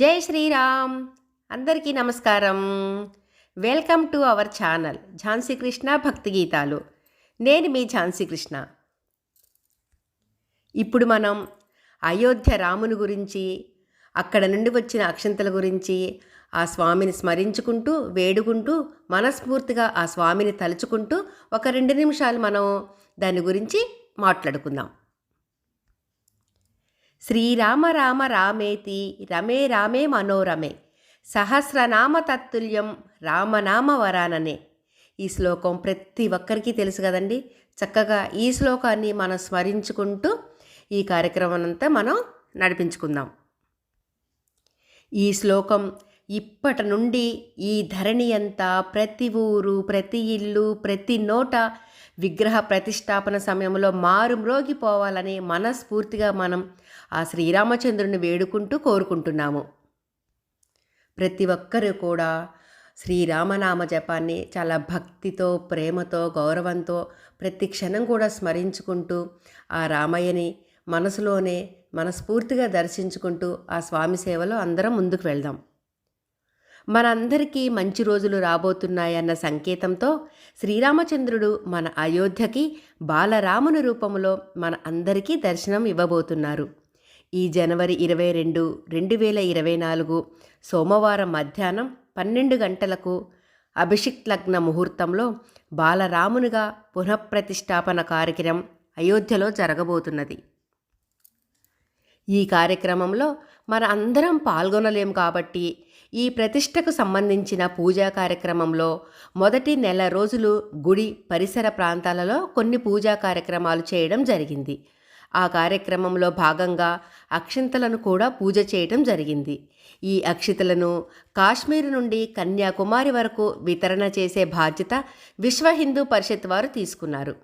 జై శ్రీరామ్. అందరికీ నమస్కారం. Welcome to our channel Jhansi Krishna భక్తి గీతాలు. నేను మీ ఝాన్సీ కృష్ణ. ఇప్పుడు మనం అయోధ్య రాముని గురించి అక్కడ నుండి వచ్చిన అక్షంతల గురించి ఆ స్వామిని స్మరించుకుంటూ వేడుకుంటూ మనస్ఫూర్తిగా ఆ స్వామిని తలుచుకుంటూ ఒక రెండు నిమిషాలు మనం దాని గురించి మాట్లాడుకుందాం. శ్రీరామ రామ రామేతి రమే రామే మనోరమే సహస్రనామ తత్తుల్యం రామనామ వరాననే. ఈ శ్లోకం ప్రతి ఒక్కరికి తెలుసు కదండి. చక్కగా ఈ శ్లోకాన్ని మనం స్మరించుకుంటూ ఈ కార్యక్రమం అంతా మనం నడిపించుకుందాం. ఈ శ్లోకం ఇప్పటి నుండి ఈ ధరణి అంతా ప్రతి ఊరు ప్రతి ఇల్లు ప్రతి నోట విగ్రహ ప్రతిష్టాపన సమయంలో మారుమ్రోగిపోవాలని మనస్ఫూర్తిగా మనం ఆ శ్రీరామచంద్రుని వేడుకుంటూ కోరుకుంటున్నాము. ప్రతి ఒక్కరూ కూడా శ్రీరామనామ జపాన్ని చాలా భక్తితో ప్రేమతో గౌరవంతో ప్రతి క్షణం కూడా స్మరించుకుంటూ ఆ రామయ్యని మనసులోనే మనస్ఫూర్తిగా దర్శించుకుంటూ ఆ స్వామి సేవలో అందరం ముందుకు వెళ్దాం. మనందరికీ మంచి రోజులు రాబోతున్నాయన్న సంకేతంతో శ్రీరామచంద్రుడు మన అయోధ్యకి బాలరాముని రూపంలో మన అందరికీ దర్శనం ఇవ్వబోతున్నారు. ఈ జనవరి ఇరవై రెండు రెండు వేల ఇరవై నాలుగు సోమవారం మధ్యాహ్నం పన్నెండు గంటలకు అభిషిక్ లగ్న ముహూర్తంలో బాలరామునిగా పునఃప్రతిష్టాపన కార్యక్రమం అయోధ్యలో జరగబోతున్నది. ఈ కార్యక్రమంలో మన అందరం పాల్గొనలేం కాబట్టి ఈ ప్రతిష్టకు సంబంధించిన పూజా కార్యక్రమంలో మొదటి నెల రోజులు గుడి పరిసర ప్రాంతాలలో కొన్ని పూజా కార్యక్రమాలు చేయడం జరిగింది. ఆ కార్యక్రమంలో భాగంగా అక్షింతలను కూడా పూజ చేయటం జరిగింది. ఈ అక్షితలను కాశ్మీర్ నుండి కన్యాకుమారి వరకు వితరణ చేసే బాధ్యత విశ్వ హిందూ పరిషత్ వారు తీసుకున్నారు.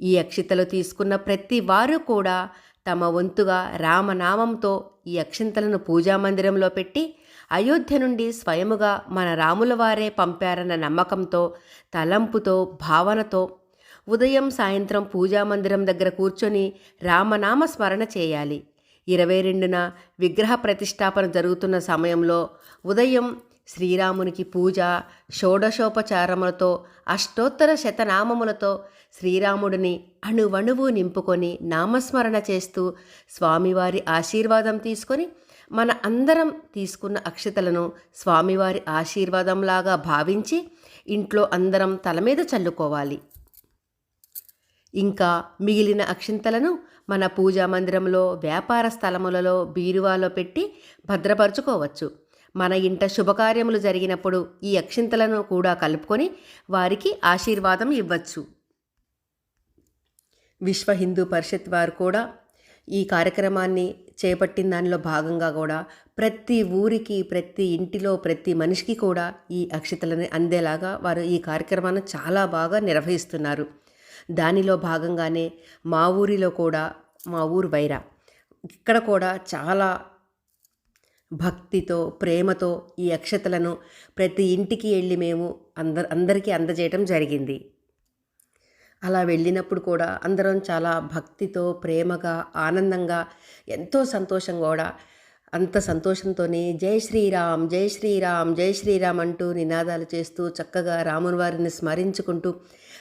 ఈ అక్షితలు తీసుకున్న ప్రతి వారు కూడా తమ వంతుగా రామనామంతో ఈ అక్షింతలను పూజామందిరంలో పెట్టి అయోధ్య నుండి స్వయముగా మన రాముల వారే పంపారన్న నమ్మకంతో తలంపుతో భావనతో ఉదయం సాయంత్రం పూజామందిరం దగ్గర కూర్చొని రామనామ స్మరణ చేయాలి. ఇరవై రెండున విగ్రహ ప్రతిష్టాపన జరుగుతున్న సమయంలో ఉదయం శ్రీరామునికి పూజ షోడశోపచారములతో అష్టోత్తర శతనామములతో శ్రీరాముడిని అణువణువు నింపుకొని నామస్మరణ చేస్తూ స్వామివారి ఆశీర్వాదం తీసుకొని మన అందరం తీసుకున్న అక్షతలను స్వామివారి ఆశీర్వాదంలాగా భావించి ఇంట్లో అందరం తల మీద చల్లుకోవాలి. ఇంకా మిగిలిన అక్షింతలను మన పూజా మందిరంలో వ్యాపార స్థలములలో బీరువాలో పెట్టి భద్రపరుచుకోవచ్చు. మన ఇంట శుభకార్యములు జరిగినప్పుడు ఈ అక్షింతలను కూడా కలుపుకొని వారికి ఆశీర్వాదం ఇవ్వచ్చు. విశ్వ హిందూ పరిషత్ వారు కూడా ఈ కార్యక్రమాన్ని చేపట్టిన దానిలో భాగంగా కూడా ప్రతి ఊరికి ప్రతి ఇంటిలో ప్రతి మనిషికి కూడా ఈ అక్షతలను అందేలాగా వారు ఈ కార్యక్రమాన్ని చాలా బాగా నిర్వహిస్తున్నారు. దానిలో భాగంగానే మా ఊరిలో కూడా మా ఊరు వైరా ఇక్కడ కూడా చాలా భక్తితో ప్రేమతో ఈ అక్షతలను ప్రతి ఇంటికి వెళ్ళి మేము అందరు అందరికీ అందజేయటం జరిగింది. అలా వెళ్ళినప్పుడు కూడా అందరం చాలా భక్తితో ప్రేమగా ఆనందంగా ఎంతో సంతోషం కూడా అంత సంతోషంతోనే జై శ్రీరామ్ జై శ్రీరామ్ జై శ్రీరామ్ అంటూ నినాదాలు చేస్తూ చక్కగా రాముని వారిని స్మరించుకుంటూ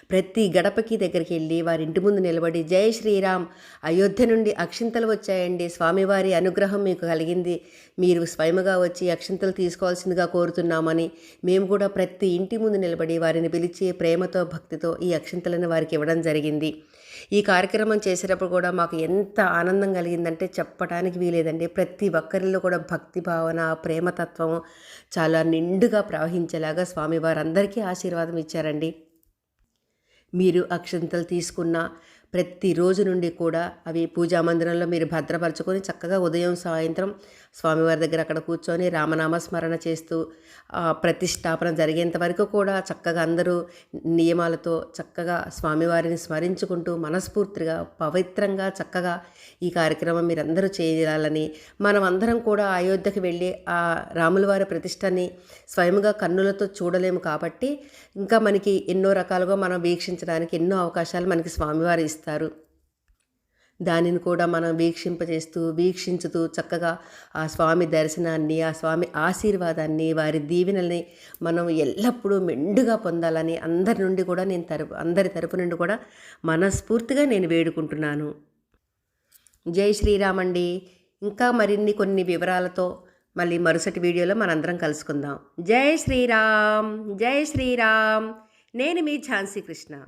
ప్రతి గడపకి దగ్గరికి వెళ్ళి వారి ఇంటి ముందు నిలబడి జై శ్రీరామ్ అయోధ్య నుండి అక్షింతలు వచ్చాయండి. స్వామివారి అనుగ్రహం మీకు కలిగింది. మీరు స్వయముగా వచ్చి అక్షింతలు తీసుకోవాల్సిందిగా కోరుతున్నామని మేము కూడా ప్రతి ఇంటి ముందు నిలబడి వారిని పిలిచి ప్రేమతో భక్తితో ఈ అక్షింతలను వారికి ఇవ్వడం జరిగింది. ఈ కార్యక్రమం చేసేటప్పుడు కూడా మాకు ఎంత ఆనందం కలిగిందంటే చెప్పడానికి వీలేదండి. ప్రతి ఒక్కరిలో కూడా భక్తి భావన ప్రేమతత్వం చాలా నిండుగా ప్రవహించేలాగా స్వామి వారందరికీ ఆశీర్వాదం ఇచ్చారండి. మీరు అక్షంతలు తీసుకున్న ప్రతిరోజు నుండి కూడా అవి పూజా మందిరంలో మీరు భద్రపరచుకొని చక్కగా ఉదయం సాయంత్రం స్వామివారి దగ్గర అక్కడ కూర్చొని రామనామ స్మరణ చేస్తూ ప్రతిష్టాపన జరిగేంత వరకు కూడా చక్కగా అందరూ నియమాలతో చక్కగా స్వామివారిని స్మరించుకుంటూ మనస్ఫూర్తిగా పవిత్రంగా చక్కగా ఈ కార్యక్రమం మీరందరూ చేయాలని మనం అందరం కూడా అయోధ్యకి వెళ్ళి ఆ రాములవారి ప్రతిష్టని స్వయంగా కన్నులతో చూడలేము కాబట్టి ఇంకా మనకి ఎన్నో రకాలుగా మనం వీక్షించడానికి ఎన్నో అవకాశాలు మనకి స్వామివారు ఇస్తారు దానిని కూడా మనం వీక్షింపజేస్తూ వీక్షించుతూ చక్కగా ఆ స్వామి దర్శనాన్ని ఆ స్వామి ఆశీర్వాదాన్ని వారి దీవెనల్ని మనం ఎల్లప్పుడూ మెండుగా పొందాలని అందరి నుండి కూడా నేను తరపు అందరి తరపు నుండి కూడా మనస్ఫూర్తిగా నేను వేడుకుంటున్నాను. జై శ్రీరామండి ఇంకా మరిన్ని కొన్ని వివరాలతో మళ్ళీ మరుసటి వీడియోలో మనందరం కలుసుకుందాం. జై శ్రీరామ్ జై శ్రీరామ్. నేను మీ ఝాన్సీ కృష్ణ.